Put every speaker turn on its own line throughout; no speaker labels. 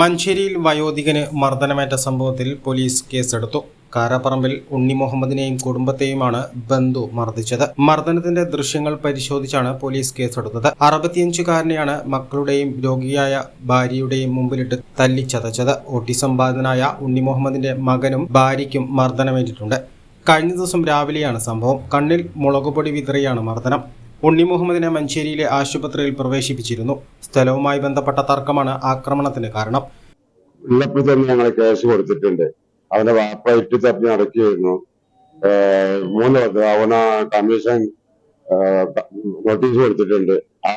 മഞ്ചേരിയിൽ വയോധികന് മർദ്ദനമേറ്റ സംഭവത്തിൽ പോലീസ് കേസെടുത്തു. കാരാപ്പറമ്പിൽ ഉണ്ണി മുഹമ്മദിനെയും കുടുംബത്തെയുമാണ് ബന്ധു മർദ്ദിച്ചത്. മർദ്ദനത്തിന്റെ ദൃശ്യങ്ങൾ പരിശോധിച്ചാണ് പോലീസ് കേസെടുത്തത്. അറുപത്തിയഞ്ചുകാരനെയാണ് മക്കളുടെയും രോഗിയായ ഭാര്യയുടെയും മുമ്പിലിട്ട് തല്ലിച്ചതച്ചത്. ഓട്ടിസം ബാധിതനായ ഉണ്ണി മുഹമ്മദിന്റെ മകനും ഭാര്യയ്ക്കും മർദ്ദനമേറ്റിട്ടുണ്ട്. കഴിഞ്ഞ ദിവസം രാവിലെയാണ് സംഭവം. കണ്ണിൽ മുളകുപൊടി വിതറിയാണ് മർദ്ദനം. ഉണ്ണി മുഹമ്മദിനെ മഞ്ചേരിയിലെ ആശുപത്രിയിൽ പ്രവേശിപ്പിച്ചിരുന്നു. സ്ഥലവുമായി ബന്ധപ്പെട്ട തർക്കമാണ് ആക്രമണത്തിന് കാരണം.
ഉള്ളപ്പോൾ തന്നെ ഞങ്ങൾ കേസ് കൊടുത്തിട്ടുണ്ട്. അവന്റെ വാപ്പ ഇട്ടി തപ്പി നടക്കുകയായിരുന്നു. മൂന്ന് അവന കമ്മീഷൻ നോട്ടീസ് കൊടുത്തിട്ടുണ്ട്. ആ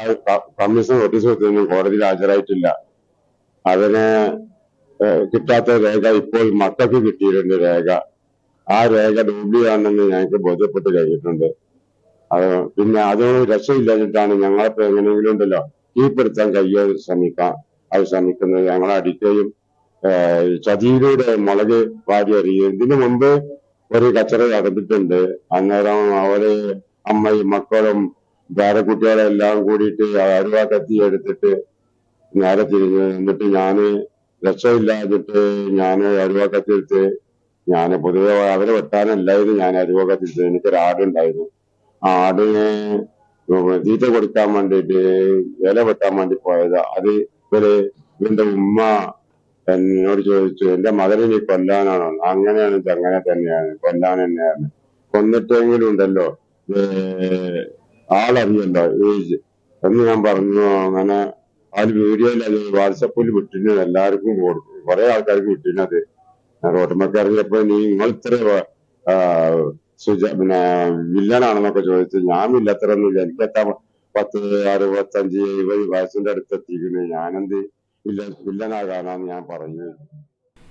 കമ്മീഷൻ നോട്ടീസ് കൊടുത്തിട്ടുണ്ട് കോടതിയിൽ ഹാജരായിട്ടില്ല. അതിന് കിട്ടാത്ത രേഖ ഇപ്പോൾ മക്കൾക്ക് കിട്ടിയിട്ടുണ്ട് രേഖ. ആ രേഖ ഡൂബിയാണെന്ന് ഞങ്ങൾക്ക് ബോധ്യപ്പെട്ട് കഴിഞ്ഞിട്ടുണ്ട്. പിന്നെ അത് രക്ഷയില്ലാഞ്ഞിട്ടാണ് ഞങ്ങളിപ്പോ എങ്ങനെയെങ്കിലും ഉണ്ടല്ലോ കീഴ്പ്പെടുത്താൻ കഴിയാൻ ശ്രമിക്കാം. അത് ശ്രമിക്കുന്നത് ഞങ്ങളെ അടിക്കുകയും ചതിയിലൂടെ മുളക് വാരി അറിയുകയും ഇതിനു മുമ്പ് ഒരു കച്ചറ നടന്നിട്ടുണ്ട്. അന്നേരം അവർ അമ്മയും മക്കളും വേറെ കുട്ടികളെ എല്ലാം കൂടിയിട്ട് അരുവ കത്തി എടുത്തിട്ട് നേരെ തിരിഞ്ഞു എന്നിട്ട് ഞാൻ രക്ഷയില്ലാതിട്ട് ഞാൻ അരുവ കത്തി എടുത്ത് ഞാൻ പൊതുവെ അവരെ വെട്ടാനല്ലായിരുന്നു ഞാൻ അരുവ കത്തിച്ചത് എനിക്കൊരു ആടുണ്ടായിരുന്നു ആ ആടിന് തീറ്റ കൊടുക്കാൻ വേണ്ടിയിട്ട് ഇല വെട്ടാൻ വേണ്ടി പോയത്. അത് ഇവർ ഇവന്റെ ഉമ്മ എന്നോട് ചോദിച്ചു എന്റെ മകനെ നീ കൊല്ലാനാണോ? അങ്ങനെയാണ് അങ്ങനെ തന്നെയാണ് കൊല്ലാൻ തന്നെയാണ്. കൊന്നിട്ടെങ്കിലും ഉണ്ടല്ലോ ആളറിയല്ലോ ഈ എന്ന് ഞാൻ പറഞ്ഞു അങ്ങനെ അത് വീഡിയോയിൽ അത് വാട്സപ്പിൽ വിട്ടിരുന്നത് എല്ലാവർക്കും കൊടുത്തു. കുറെ ആൾക്കാർക്ക് വിട്ടിരുന്നത് റോട്ടുമൊക്കെ ഇറങ്ങിയപ്പോ നീ നിങ്ങൾ ഇത്ര ആ, സുജ പിന്നെ വില്ലനാണെന്നൊക്കെ ചോദിച്ചു ഞാൻ വില്ലത്തരൊന്നുമില്ല എനിക്കെത്താ പത്ത് അറുപത്തഞ്ച് എഴുപത് വയസ്സിന്റെ അടുത്ത് ഞാൻ ഞാനെന്ത് വില്ലൻ വില്ലനാകാനാന്ന് ഞാൻ പറഞ്ഞു.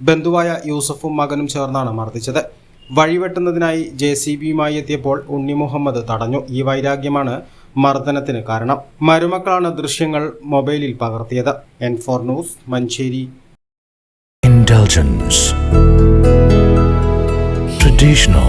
ബന്ധുവായ യൂസഫും മകനും ചേർന്നാണ് മർദ്ദിച്ചത്. വഴിവെട്ടുന്നതിനായി ജെ സി ബിയുമായി എത്തിയപ്പോൾ ഉണ്ണി മുഹമ്മദ് തടഞ്ഞു. ഈ വൈരാഗ്യമാണ് മർദ്ദനത്തിന് കാരണം. മരുമക്കളാണ് ദൃശ്യങ്ങൾ മൊബൈലിൽ പകർത്തിയത്. N four news Manjeri.
Indulgence. Traditional.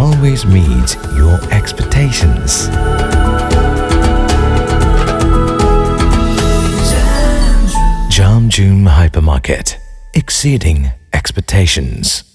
always meets your expectations. Jam Hypermarket, exceeding expectations.